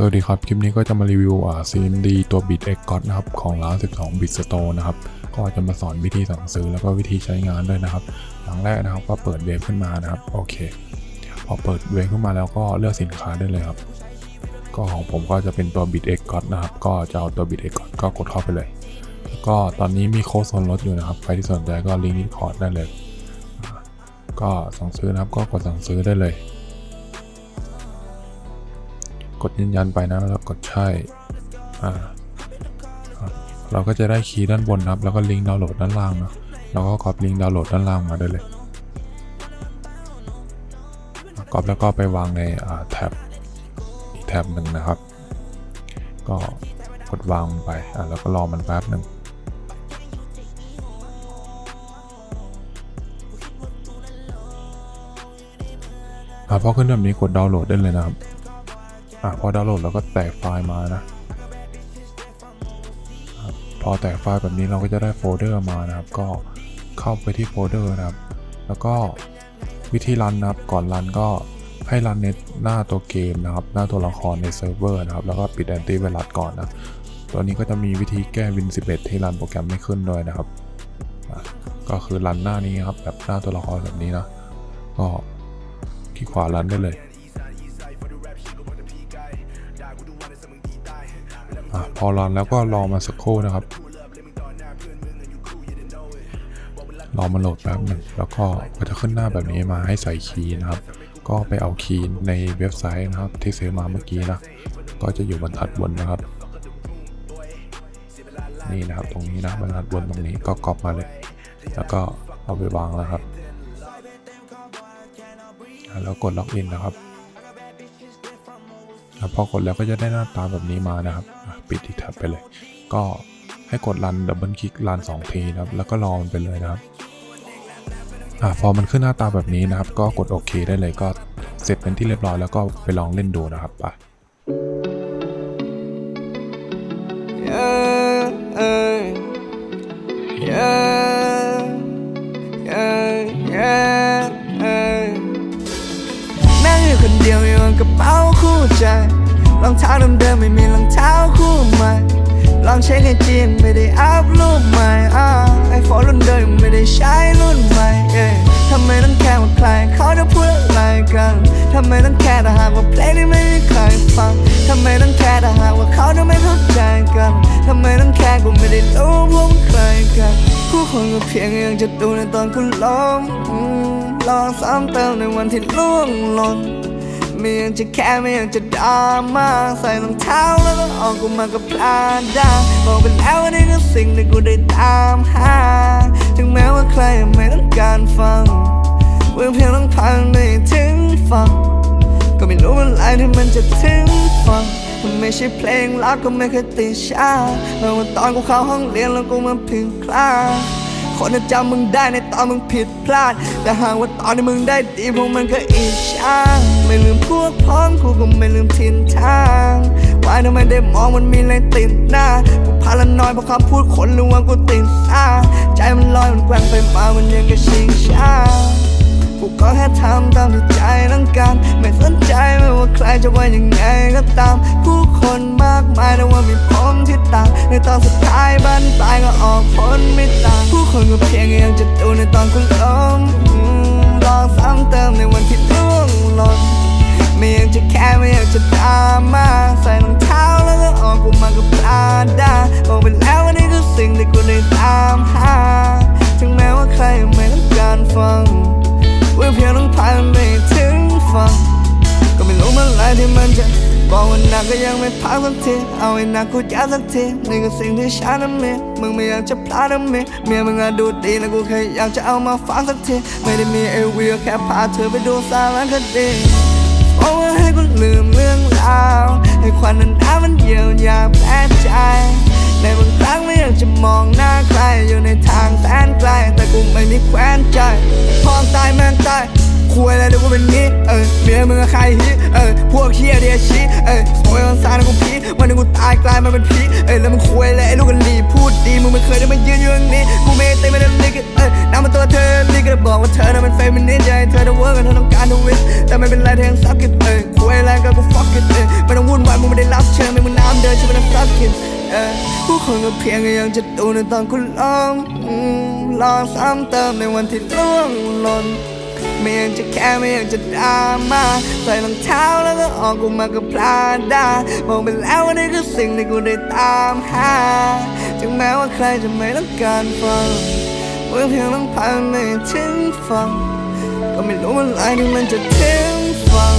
สวัสดีครับ คลิปนี้ก็จะมารีวิวอ่า CMD ตัว Bit X God นะครับ ของร้าน 12 Bit Store นะครับ ก็จะมาสอนวิธีสั่งซื้อแล้วก็วิธีใช้งานด้วยนะครับ อย่างแรกนะครับก็เปิดเว็บขึ้นมานะครับ โอเค พอเปิดเว็บขึ้นมาแล้วก็เลือกสินค้าได้เลยครับ ก็ของผมก็จะเป็นตัว Bit X God นะครับ ก็จะเอาตัว Bit X God ก็กดเข้าไปเลย แล้วก็ตอนนี้มีโค้ดส่วนลดอยู่นะครับ ใครที่สนใจก็ลิงก์ที่คอร์ดได้เลย ก็สั่งซื้อนะครับ ก็กดสั่งซื้อได้เลย กดยืนยันไปนะแล้วกดใช่อ่าเราก็จะได้คีย์ด้านบนนะครับ แล้วก็ลิงก์ดาวน์โหลดด้านล่างเนาะเราก็ก๊อปลิงก์ดาวน์โหลดด้านล่างมาได้เลยก๊อปแล้วก็ไปวางในอ่าแท็บอีกแท็บหนึ่งนะครับ ก็กดวางมันไปอ่าแล้วก็รอมันแป๊บหนึ่งอ่าพอขึ้นแบบนี้กดดาวน์โหลดได้เลยนะครับ อะพอดาวน์โหลดแล้วก็แตกไฟล์มานะพอแตกไฟล์แบบนี้เราก็จะได้โฟลเดอร์มานะครับ ก็เข้าไปที่โฟลเดอร์นะครับ แล้วก็วิธีรันนะครับ ก่อนรันก็ให้รันในหน้าตัวเกมนะครับ หน้าตัวละครในเซิร์ฟเวอร์นะครับ แล้วก็ปิดแอนตี้ไวรัสก่อนนะตัวนี้ก็จะมีวิธีแก้ Win 11 ที่รันโปรแกรมไม่ขึ้นด้วยนะครับ ก็คือรันหน้านี้ครับแบบหน้าตัวละครแบบนี้นะ ก็คลิกขวารันได้เลย อพอรันแล้วก็รอมาสักครู่นะครับ รอมาโหลดแป๊บหนึ่งแล้วก็ก็จะขึ้นหน้าแบบนี้มาให้ใส่คีย์นะครับ ก็ไปเอาคีย์ในเว็บไซต์นะครับ ที่ซื้อมาเมื่อกี้นะ ก็จะอยู่บรรทัดบนนะครับ นี่นะครับตรงนี้นะบรรทัดบนตรงนี้ก็ก๊อปมาเลย แล้วก็เอาไปวางแล้วครับ แล้วกดล็อกอินนะครับแล้วพอกดแล้วก็จะได้หน้าตาแบบนี้มานะครับ ปิดอีกแท็บไปเลย ก็ให้กดรันดับเบิลคลิกรันสองทีนะครับ แล้วก็รอมันไปเลยนะครับอะพอมันขึ้นหน้าตาแบบนี้นะครับ ก็กดโอเคได้เลยก็เสร็จเป็นที่เรียบร้อยแล้วก็ไปลองเล่นดูนะครับอะ Yeah, yeah, yeah, yeah, yeah. นั่งอยู่คนเดียวอยู่กับเป๋าคู่ใจ รองเท้าเดิมๆไม่มีรองเท้าคู่ใหม่ ลองเช็คไอจีนไม่ได้อัพรูปใหม่อ่าไอโฟนรุ่นเดิมไม่ได้ใช้รุ่นใหม่เอทำไมต้องแค่ว่าใครเขาจะพูดอะไรกันทำไมต้องแค่ถ้าหากว่าเพลงนี้ไม่มีใครฟังทำไมต้องแค่ถ้าหากว่าเขาจะไม่เข้าใจกันทำไมต้องแค่กูไม่ได้รู้พวกมึงใครกันผู้คนก็เพียงยังจะดูในตอนคุณล้อืมลองซ้ำเติมในวันที่ล่วงหล่น ไม่อยากจะแค่ไม่อยากจะดราม่าใส่รองเท้าแล้วก็ออกกูมากับพลาดาบอกไปแล้วว่านี่คือสิ่งที่กูได้ตามหา ถึงแม้ว่าใครไม่ต้องการฟังเพียงเพียงต้องพังได้ถึงฟัง ก็ไม่รู้เมื่อไหรที่มันจะถึงฟังมันไม่ใช่เพลงรักก็ไม่เคยติดชาเมื่อวันตอนกูเข้าห้องเรียนแล้วกูมาพิงคลาส คนจะจำมึงได้ในตอนมึงผิดพลาด แต่หากว่าตอนที่มึงได้ดีพวกมันก็อิจฉาไม่ลืมพวกพ้องกูก็ไม่ลืมทินทางว่าทำไมได้มองมันมีอะไรติดหน้ากูพาละน้อยเพราะคำพูดคนหรือว่ากูติดตาใจมันลอยมันแกว่งไปมามันยังกระชิงช้า กูก็แค่ทำตามที่ใจต้องการ ไม่สนใจไม่ว่าใครจะว่ายังไงก็ตาม ผู้คนมากมายแต่ว่ามีผมที่ต่าง ในตอนสุดท้ายบ้านปลายก็ออกผลไม่ต่าง ผู้คนก็เพียงยังจะดูในตอนคุณล้มลองซ้ำเติมในวันที่ล่วงหล่นไม่อยากจะแค่ไม่อยากจะตามมา ใส่รองเท้าแล้วก็ออกกูมากับพลาดา ที่มันจะบอกว่านักก็ยังไม่พักสักทีเอาให้นักกูยัดสักทีนี่คือสิ่งที่ฉันนั้นมีมึงไม่อยากจะพลาดนะเมีเมียมึงอะดูดีแล้วกูแค่อยากจะเอามาฟังสักทีไม่ได้มีเอวีแค่พาเธอไปดูสารคดีเพราะว่าให้กูลืมเรื่องราวให้ควันนั้นน้ำมันเยียวยาแผลใจในบางครั้งไม่อยากจะมองหน้าใครอยู่ในทางแสนไกลแต่กูไม่มีแคว้นใจพร้อมตายแม่งตายคุยอะไรเดี๋ยวกูเป็นงี้เออเมียมึงอะใครฮิ พวกเฮียเดียชีเอ้ยสมอยซ้ายนะกูพีวันนึงกูตายกลายมาเป็นพีเอ้ยแล้วมึงคุยแล้วไอ้ลูกกันหลีพูดดีมึงไม่เคยได้มายืนอยู่ตรงนี้กูเมต็มไม่ได้ลิกเอ้ยน้ำมันตัวเธอลิกก็บอกว่าเธอน่ะป็นเฟมินิสต์ใจเธอจะเวิร์กนเธอต้องการทวิสแต่ไม่เป็นไรเธอยังซับกิดเอ้คุยแล้วก็กูฟอกกิดเอ้ไม่ต้องวุ่นวายมึงไม่ได้รับเชิญไม่มึงน้ำเดินฉันไม่ต้องซับกิดเอ้ยผู้คนก็เพียงก็ยังจะดูในตอนคุณลองลองซ้ำเติมในวันที่ร่วงหล่น ไม่อยากจะแค่ไม่อยากจะดราม่าใส่รองเท้าแล้วก็ออกกูมากับพลาดาบอกไปแล้วว่านี่คือสิ่งที่กูได้ตามหา ถึงแม้ว่าใครจะไม่ต้องการฟังเมื่อเพียงต้องผ่านไม่ถึงฟัง ก็ไม่รู้ว่าอะไรที่มันจะถึงฟัง